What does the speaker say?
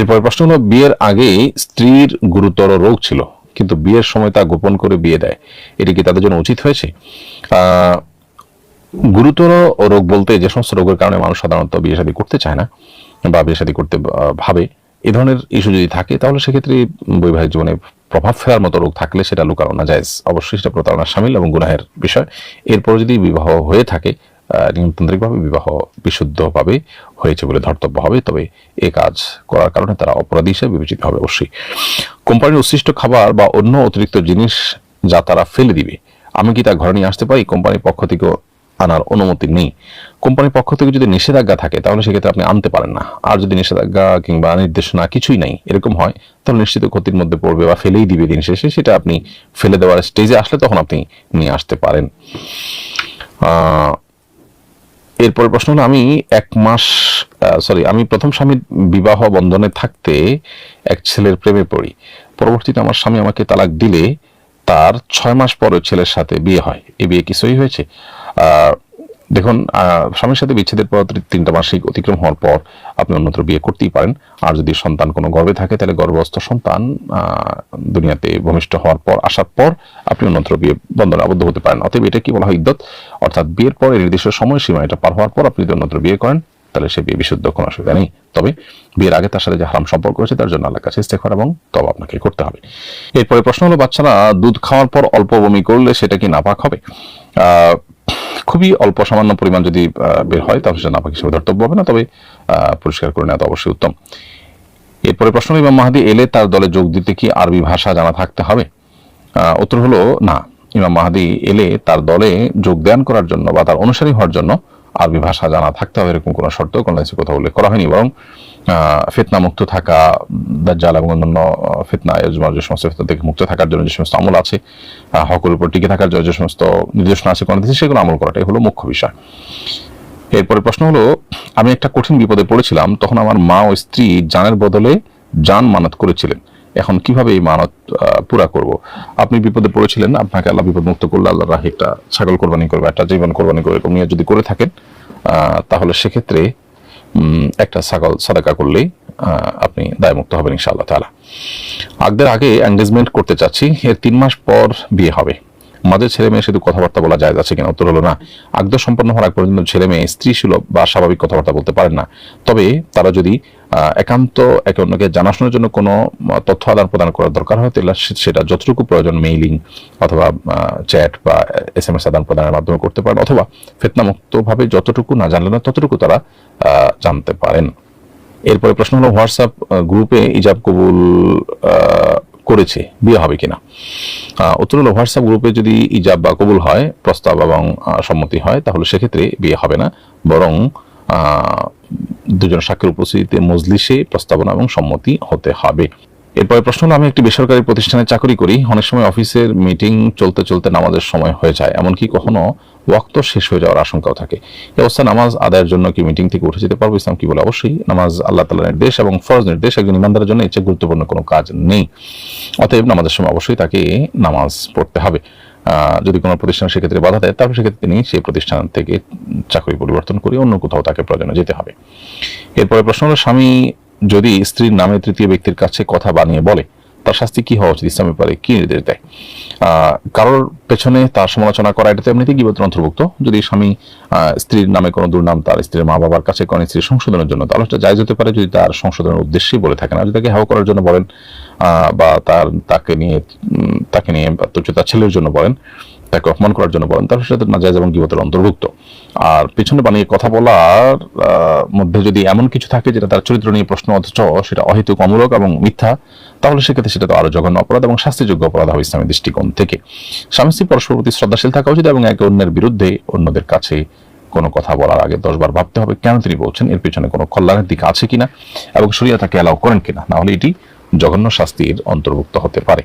এরপরে প্রশ্ন হলো, বিয়ের আগে স্ত্রীর গুরুতর রোগ ছিল, কিন্তু বিয়ের সময় তা গোপন করে বিয়ে দেয়। এটি কি তাদের জন্য উচিত হয়েছে? গুরুতর রোগ বলতে যে সমস্ত রোগের কারণে মানুষ সাধারণত বিয়ে শাদী করতে চায় না, বা বিয়ে শাদী করতে ভাবে। এ ধরনের ইস্যু যদি থাকে, তাহলে সেক্ষেত্রে বৈবাহিক জীবনে প্রভাব ফেলার মতো রোগ থাকলে সেটা লুকানো না যায়। অবশ্যই সেটা প্রতারণা সামিল এবং গুনাহের বিষয়। এরপর যদি বিবাহ হয়ে থাকে নিয়মতান্ত্রিকভাবে, বিবাহ বিশুদ্ধভাবে হয়েছে বলে ধর্তব্য হবে। তবে এ কাজ করার কারণে তারা অপরাধী হিসেবে বিবেচিত হবে অবশ্যই। কোম্পানির উচ্ছিষ্ট খাবার বা অন্য অতিরিক্ত জিনিস যা তারা ফেলে দিবে, আমি কি তা ঘরে নিয়ে আসতে পারি? কোম্পানির পক্ষ থেকে আনার অনুমতি নেই। কোম্পানির পক্ষ থেকে যদি নিষেধাজ্ঞা থাকে, তাহলে সেক্ষেত্রে আপনি আনতে পারেন না। আর যদি নিষেধাজ্ঞা কিংবা নির্দেশনা কিছুই নাই, এরকম হয়, তাহলে নিশ্চিত ক্ষতির মধ্যে পড়বে বা ফেলেই দিবে দিন শেষে, সেটা আপনি ফেলে দেওয়ার স্টেজে আসলে তখন আপনি নিয়ে আসতে পারেন। এরপরে প্রশ্ন হলো, আমি এক মাস সরি আমি প্রথম স্বামীর বিবাহ বন্ধনে থাকতে এক ছেলের প্রেমে পড়ি। পরবর্তীতে আমার স্বামী আমাকে তালাক দিলে তার ছয় মাস পরে ছেলের সাথে বিয়ে হয়। এ বিয়ে কি সহি হয়েছে? দেখুন স্বামীর সাথে বিচ্ছেদের পর তিনটা মাসিক অতিক্রম হওয়ার পর আপনি অন্যত্র বিয়ে করতেই পারেন। আর যদি সন্তান কোনো গর্ভে থাকে, তাহলে গর্ভস্থ সন্তান দুনিয়াতে ভূমিষ্ঠ হওয়ার পর, আসার পর আপনি অন্যত্র বিয়ে বন্ধনে আবদ্ধ হতে পারেন। অতএব এটা কি বলা হয় ইদ্যত? অর্থাৎ বিয়ের পরে নির্দিষ্ট সময় সীমা এটা পার হওয়ার পর আপনি যদি অন্যত্র বিয়ে করেন, তাহলে সে বিয়ে বিশুদ্ধ, কোনো অসুবিধা নেই। তবে বিয়ের আগে তার সাথে যে হারাম সম্পর্ক হয়েছে তার জন্য আল্লাহ কাছে ইস্তেগফার এবং তবে আপনাকে করতে হবে। এরপরে প্রশ্ন হলো, বাচ্চারা দুধ খাওয়ার পর অল্প বমি করলে সেটা কি নাপাক হবে? খুবই অল্প সামান্য পরিমাণ যদি বের হয়, তাহলে সেটা নাপাক হিসেবে ধর্তব্য হবে না, তবে পরিষ্কার করে নেওয়া তো অবশ্যই উত্তম। এরপরে প্রশ্ন, ইমাম মাহাদি এলে তার দলে যোগ দিতে কি আরবি ভাষা জানা থাকতে হবে? উত্তর হলো না। ইমাম মাহাদি এলে তার দলে যোগদান করার জন্য বা তার অনুসারী হওয়ার জন্য আরবি ভাষা জানা থাকতে হবে, এরকম কোনো শর্ত, কোনো কিছু কথা উল্লেখ করা হয়নি। বরং ফেতনা মুক্ত থাকা, দাজ্জাল এবং অন্যান্য ফেতনা যে সমস্ত ফিতনা থেকে মুক্ত থাকার জন্য যে সমস্ত আমল আছে হকের উপর টিকে থাকার জন্য যে সমস্ত নির্দেশনা আছে, কোনো দিকে সেগুলো আমল করাটাই হলো মুখ্য বিষয়। এরপরে প্রশ্ন হলো, আমি একটা কঠিন বিপদে পড়েছিলাম, তখন আমার মা ও স্ত্রী জানের বদলে জান মানত করেছিলেন। এখন কীভাবে এই মানত পুরা করব? আপনি বিপদে পড়েছিলেন আপনাকে আল্লাহ বিপদ মুক্ত করলে আল্লাহ রাহি একটা ছাগল কোরবানি করবে, একটা জীবন কোরবানি করবে এরকম যদি করে থাকেন। তাহলে সেক্ষেত্রে একটা ছাগল সাদাকা করলেই আপনি দায়মুক্ত হবেন ইনশাআল্লাহ তালা আগদের আগে এঙ্গেজমেন্ট করতে চাচ্ছি, এর তিন মাস পর বিয়ে হবে। মাঝে ছেলে মেয়ে শুধু কথাবার্তা বলা যায় আছে কিনা? উত্তর হলো না। আগদ সম্পন্ন হওয়ার পর্যন্ত ছেলে মেয়ে স্ত্রী সুলভ বা স্বাভাবিক কথাবার্তা বলতে পারেন না। তবে তারা যদি একান্ত একে অন্যকে জানাশোনার জন্য কোনো তথ্য আদান প্রদান করার দরকার হয়, তাহলে সেটা যতটুকু প্রয়োজন মেইলিং অথবা চ্যাট বা এস এম এস আদান প্রদানের মাধ্যমে করতে পারেন অথবা ফেতনামুক্তভাবে যতটুকু না জানলেন না, ততটুকু তারা জানতে পারেন। এরপরে প্রশ্ন হলো, হোয়াটসঅ্যাপ গ্রুপে ইজাব কবুল করেছে, বিয়ে হবে কিনা। উত্তর হোয়াটসঅ্যাপ গ্রুপে যদি ইজাব বা কবুল হয়, প্রস্তাব এবং সম্মতি হয়, তাহলে সেক্ষেত্রে বিয়ে হবে না। বরং দুজন সাক্ষীর উপস্থিতিতে মজলিসে প্রস্তাবনা এবং সম্মতি হতে হবে। এরপরে প্রশ্ন হলো, আমি একটি বেসরকারি প্রতিষ্ঠানে চাকরি করি। অনেক সময় অফিসের মিটিং চলতে চলতে নামাজের সময় হয়ে যায়। এমনকি কখনো ওয়াক্ত শেষ হয়ে যাওয়ার আশঙ্কাও থাকে। এই অবস্থা নামাজ আদায়ের জন্য কি মিটিং থেকে উঠে যেতে পারব ইসলাম কি বলে? অবশ্যই নামাজ আল্লাহ তালা নির্দেশ এবং ফরজ নির্দেশ, একজন ইমানদারের জন্য ইচ্ছে গুরুত্বপূর্ণ কোনো কাজ নেই। অতএব নামাজের সময় অবশ্যই তাকে নামাজ পড়তে হবে। যদি কোনো প্রতিষ্ঠান সেক্ষেত্রে বাধা দেয়, তাহলে সেক্ষেত্রে তিনি সেই প্রতিষ্ঠান থেকে চাকরি পরিবর্তন করে অন্য কোথাও তাকে প্রয়োজনে যেতে হবে। এরপরে প্রশ্ন হলো, স্বামী যদি স্ত্রীর নামে তৃতীয় ব্যক্তির কাছে কথা বানিয়ে বলে তার শাস্তি কি হওয়া উচিত ইসলামের পরে? কি নির্দেশ দেয়? কারোর পেছনে তার সমালোচনা করা এটা তো এমনিতেই গিবতের অন্তর্ভুক্ত। যদি স্বামী স্ত্রীর নামে কোনো দুর্নাম, তার স্ত্রীর মা বাবার কাছে কোনো স্ত্রীর সংশোধনের জন্য, তাহলে সেটা জায়জ হতে পারে। যদি তার সংশোধনের উদ্দেশ্যেই বলে থাকেন আর যদি তাকে হাও করার জন্য বলেন বা তার, তাকে নিয়ে তাকে নিয়ে তার ছেলের জন্য বলেন তাকে অপমান করার জন্য বলেন তাহলে সেটা নাজায়জ এবং গিবতের অন্তর্ভুক্ত। আর পিছনে বানিয়ে কথা বলার মধ্যে যদি এমন কিছু থাকে যেটা তার চরিত্র নিয়ে প্রশ্ন, অথচ সেটা অহেতুক, অমূলক এবং মিথ্যা, তাহলে সেক্ষেত্রে সেটা তো আরও জঘন্য অপরাধ এবং শাস্তিযোগ্য অপরাধ হবে ইসলামী দৃষ্টিকোণ থেকে। স্বামী স্ত্রী পরস্পর প্রতি শ্রদ্ধাশীল থাকা উচিত এবং একে অন্যের বিরুদ্ধে অন্যদের কাছে কোনো কথা বলার আগে দশবার ভাবতে হবে কেন তিনি বলছেন, এর পিছনে কোনো কল্যাণের দিক আছে কিনা এবং শরিয়া তাকে অ্যালাউ করেন কিনা। না হলে এটি জঘন্য শাস্তির অন্তর্ভুক্ত হতে পারে।